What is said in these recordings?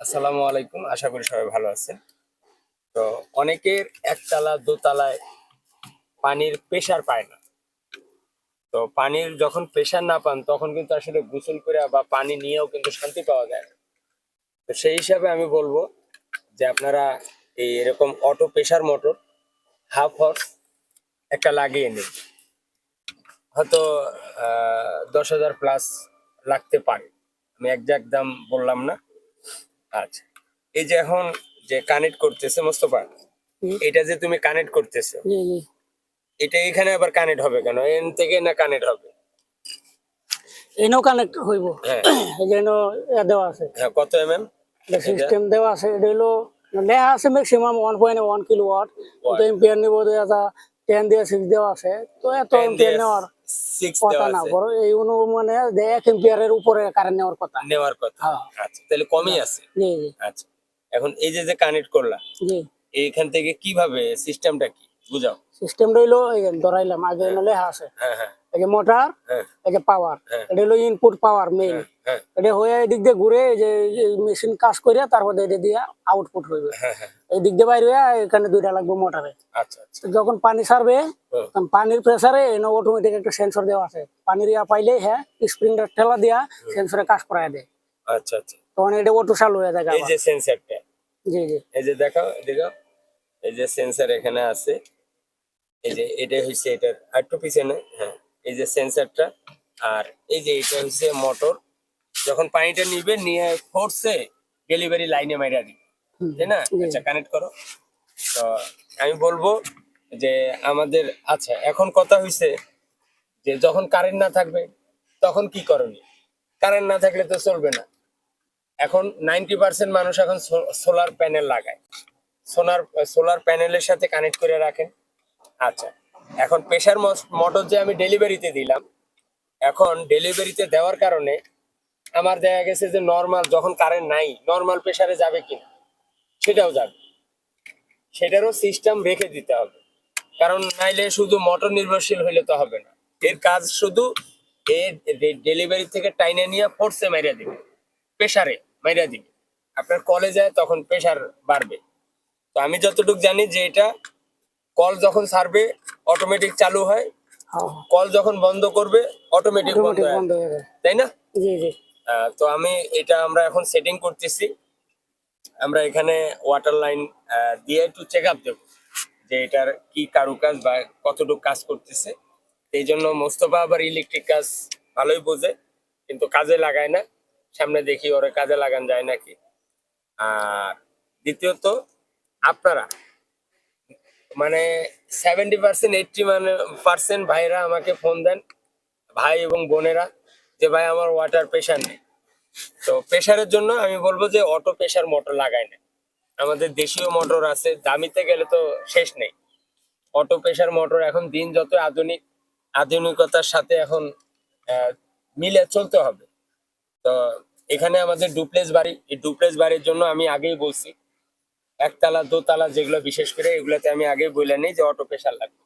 আসসালামু আলাইকুম, আশা করি সবাই ভালো আছেন। তো অনেকের একতলা, দোতলায় পানির প্রেশার পায় না। তো পানির যখন প্রেশার না পান, তখন কিন্তু আসলে গোসল করে বা পানি নিয়েও কিন্তু শান্তি পাওয়া যায় না। তো সেই হিসাবে আমি বলব যে আপনারা এই এরকম auto pressure motor half horse একটা লাগিয়ে নিন। হয়তো দশ হাজার প্লাস লাগতে পারে। আমি একজাক্ট দাম বললাম না। আচ্ছা। এই যে এখন যে কানেক্ট করতেছে মোস্তফা এটা যে তুমি কানেক্ট করতেছো এটা এখানে আবার কানেক্ট হবে কেন? এন থেকে না কানেক্ট হবে? এনও কানেক্ট হইব। হ্যাঁ। এই যে দেওয়া আছে। হ্যাঁ কত এম এম সিস্টেম দেওয়া আছে এটা হলো লেখা আছে maximum one point one kilo watt তো এম্পিয়ার নিব এটা টেন দিয়ে সিক্স দেওয়া আছে। তো এত এম্পিয়ার নেওয়ার কথা না আছে। বড় এই অনু মানে যে এক এম্পিয়ারের উপরে কারেন্ট নেওয়ার কথা। নেওয়ার কথা। হ্যাঁ। আচ্ছা তাহলে কমই আছে। জি জি। আচ্ছা এখন এই যে যে কানেক্ট করলাম এইখান থেকে কীভাবে সিস্টেমটা কি? বুঝাও। সিস্টেম রইল ধরাইলাম আগে এনো লেখা আছে হ্যাঁ হ্যাঁ। এই যে মোটর এই যে পাওয়ার। এটা হলো ইনপুট পাওয়ার মেইন এটা হয়ে এদিক দিয়ে ঘুরে যে মেশিন কাজ করে তারপর এটা দিয়ে আউটপুট হইবে। হ্যাঁ হ্যাঁ। এই দিক দিয়ে বাইরে এখানে দুইটা লাগবে মোটরে আচ্ছা আচ্ছা। যখন পানি। তখন পানির প্রেসারে এনে অটোমেটিক একটা সেন্সর দেওয়া আছে। পানির ইয়া পাইলে হ্যাঁ স্প্রিংটা ঠেলা দিয়া সেন্সরে কাজ করায় দেয়। আচ্ছা আচ্ছা। তখন এটা অটো চালু হয়ে যায় এই যে সেন্সারটা জি জি। এই যে দেখো দেখাও এই যে সেন্সার এখানে আছে। এই যে এটা হচ্ছে এটার একটু পিছনে হ্যাঁ। এই যে সেন্সারটা আর এই যে এটা হচ্ছে মোটর যখন পানিটা নিবে নিয়ে ফোর্সে ডেলিভারি লাইনে মাইরা দিবে। তাই না? আচ্ছা কানেক্ট করো। তো আমি বলব যে আমাদের আচ্ছা এখন কথা হইছে যে যখন কারেন্ট না থাকবে তখন কি করণীয়? কারেন্ট না থাকলে তো চলবে না। এখন নাইনটি পার্সেন্ট মানুষ এখন সোলার প্যানেল লাগায়। সোলার সোলার প্যানেলের সাথে কানেক্ট করে রাখেন আচ্ছা এখন প্রেশার মোটর যে আমি ডেলিভারিতে দিলাম, এখন ডেলিভারিতে দেওয়ার কারণে আমার দেখা গেছে যে নর্মাল যখন কারেন্ট নাই নর্মাল প্রেশারে যাবে কিনা, সেটাও যাবে। সেটারও সিস্টেম রেখে দিতে হবে। কারণ নাইলে শুধু মোটর নির্ভরশীল হইলে তো হবে না। এর কাজ শুধু এর ডেলিভারি থেকে টাইনে নিয়ে ফোর্সে মাইরা দিবে। প্রেশারে মাইরা দিবে। আপনার কলে যায় তখন প্রেশার বাড়বে। তো আমি যতটুকু জানি যে এটা কল যখন সারবে অটোমেটিক চালু হয়। হ্যাঁ। কল যখন বন্ধ করবে অটোমেটিক বন্ধ হয়। যায়। তাই না? জি জি। আহ, তো আমি এটা আমরা এখন সেটিং করতেছি। আমরা এখানে ওয়াটার লাইন দিয়ে একটু চেক আপ দেবো যে এটার কি কারুকাজ বা কতটুকু কাজ করতেছে। এই জন্য মোস্তফা আবার ইলেকট্রিক কাজ ভালোই বোঝে কিন্তু কাজে লাগায় না। সামনে দেখি ওরা কাজে লাগান যায় নাকি। আর দ্বিতীয়ত আপনারা মানে সেভেন্টি পার্সেন্ট এইটটি মানে পার্সেন্ট ভাইরা আমাকে ফোন দেন, ভাই এবং বোনেরা, যে ভাই আমার ওয়াটার প্রেশার নেই। তো প্রেশারের জন্য আমি বলব যে অটো প্রেশার মোটর লাগাই না। আমাদের দেশীয় মোটর আছে, দামিতে গেলে তো শেষ নেই। অটো প্রেশার মোটর এখন দিন যত আধুনিক, আধুনিকতার সাথে এখন মিলে চলতে হবে। তো এখানে আমাদের ডুপ্লেস বাড়ি, এই ডুপ্লেস বাড়ির জন্য আমি আগেই বলছি একতলা দোতলা যেগুলো বিশেষ করে এগুলোতে আমি আগে বলে নিই যে অটো প্রেশার লাগবে।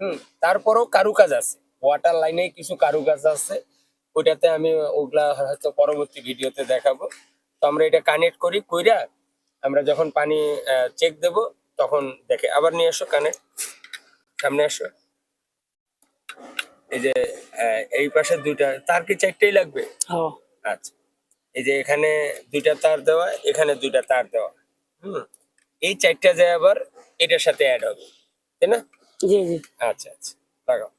হুম তারপরেও কারুকাজ আছে। ওয়াটার লাইনে কিছু কারুকাজ আছে। ওইটাতে আমি ওগুলা হয়তো পরবর্তী ভিডিওতে দেখাবো। তো আমরা এটা কানেক্ট করি কইরা আমরা যখন পানি চেক দেব তখন দেখে। আবার নিয়ে এসো কানেক্ট সামনে আসো। এই যে এই পাশে দুইটা তার কি চারটেই লাগবে? আচ্ছা। এই যে এখানে দুইটা তার দেওয়া এখানে দুইটা তার দেওয়া। হুম এই চারটা যায় আবার এটার সাথে অ্যাড হবে তাই না? জি জি। আচ্ছা আচ্ছা লাগাও।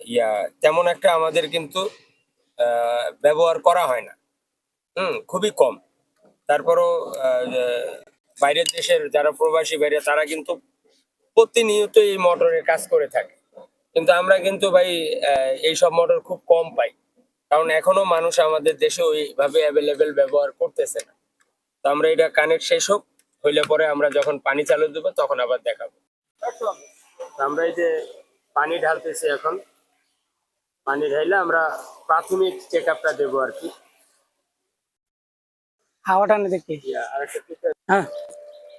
ইয়া তেমন একটা আমাদের কিন্তু ব্যবহার করা হয় না। হুম খুবই কম। তারপরও বাইরের দেশের যারা প্রবাসী বাইরে তারা কিন্তু প্রতিনিয়ত এই মোটরের কাজ করে থাকে। কিন্তু আমরা কিন্তু ভাই আহ, এইসব মোটর খুব কম পাই। কারণ এখনও মানুষ আমাদের দেশে ওইভাবে অ্যাভেলেবেল ব্যবহার করতেছে না। তো আমরা এটা কানেক্ট শেষ হোক হইলে পরে আমরা যখন পানি চালু দেবো তখন আবার দেখাবো। আমরা এই যে পানি ঢালতেছি এখন পানি ঢাইলে আমরা প্রাথমিক চেক আপটা দেবো আর কি। হাওয়াটা দেখি। হ্যাঁ।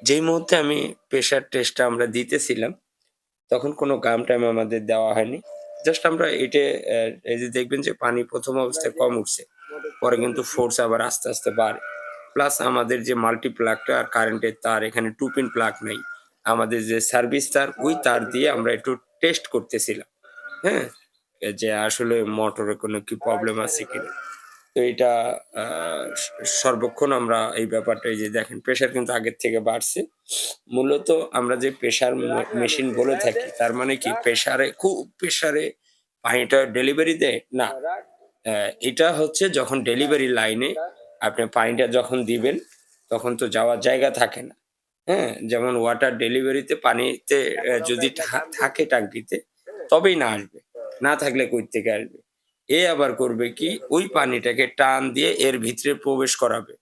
যেই মুহূর্তে আমি প্রেশার টেস্টটা আমরা দিতেছিলাম তখন কোনো গাম টাইম আমাদের দেওয়া হয়নি। জাস্ট আমরা এটা এই যে দেখবেন যে পানি প্রথম অবস্থায় কম উঠছে পরে কিন্তু ফোর্স আবার আস্তে আস্তে বাড়ে। প্লাস আমাদের যে মাল্টি প্লাগটা কারেন্টের তার, এখানে টু পিন প্লাগ নেই। আমাদের যে সার্ভিস তার, ওই তার দিয়ে আমরা একটু টেস্ট করতেছিলাম। হ্যাঁ? যে আসলে মোটরে কোনো কি প্রবলেম আছে কিনা? তো এটা সর্বক্ষণ আমরা এই ব্যাপারটা যে দেখেন প্রেশার কিন্তু আগের থেকে বাড়ছে। মূলত আমরা যে প্রেশার মেশিন বলে থাকি, তার মানে কি? প্রেশারে খুব প্রেশারে পানিটা ডেলিভারি দেয়? না। এটা হচ্ছে যখন ডেলিভারি লাইনে আপনি পানিটা যখন দিবেন তখন তো যাওয়ার জায়গা থাকে না। হ্যাঁ যেমন ওয়াটার ডেলিভারিতে পানিতে যদি থাকে টাঙ্কিতে তবেই না আসবে। না থাকলে কই থেকে আসবে? এ আবার করবে কি ওই পানিটাকে টান দিয়ে এর ভিতরে প্রবেশ করাবে।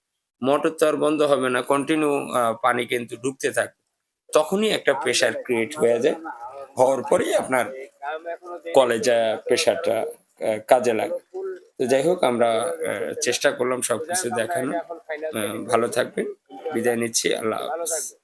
মোটর তো আর বন্ধ হবে না কন্টিনিউ পানি কিন্তু ঢুকতে থাকবে। তখনই একটা প্রেশার ক্রিয়েট হয়ে যায়। হওয়ার পরেই আপনার কলেজে প্রেশারটা কাজে লাগে। তো যাই হোক আমরা চেষ্টা করলাম সবকিছু দেখানো ভালো থাকবেন। বিদায় নিচ্ছি। আল্লাহ হাফিজ।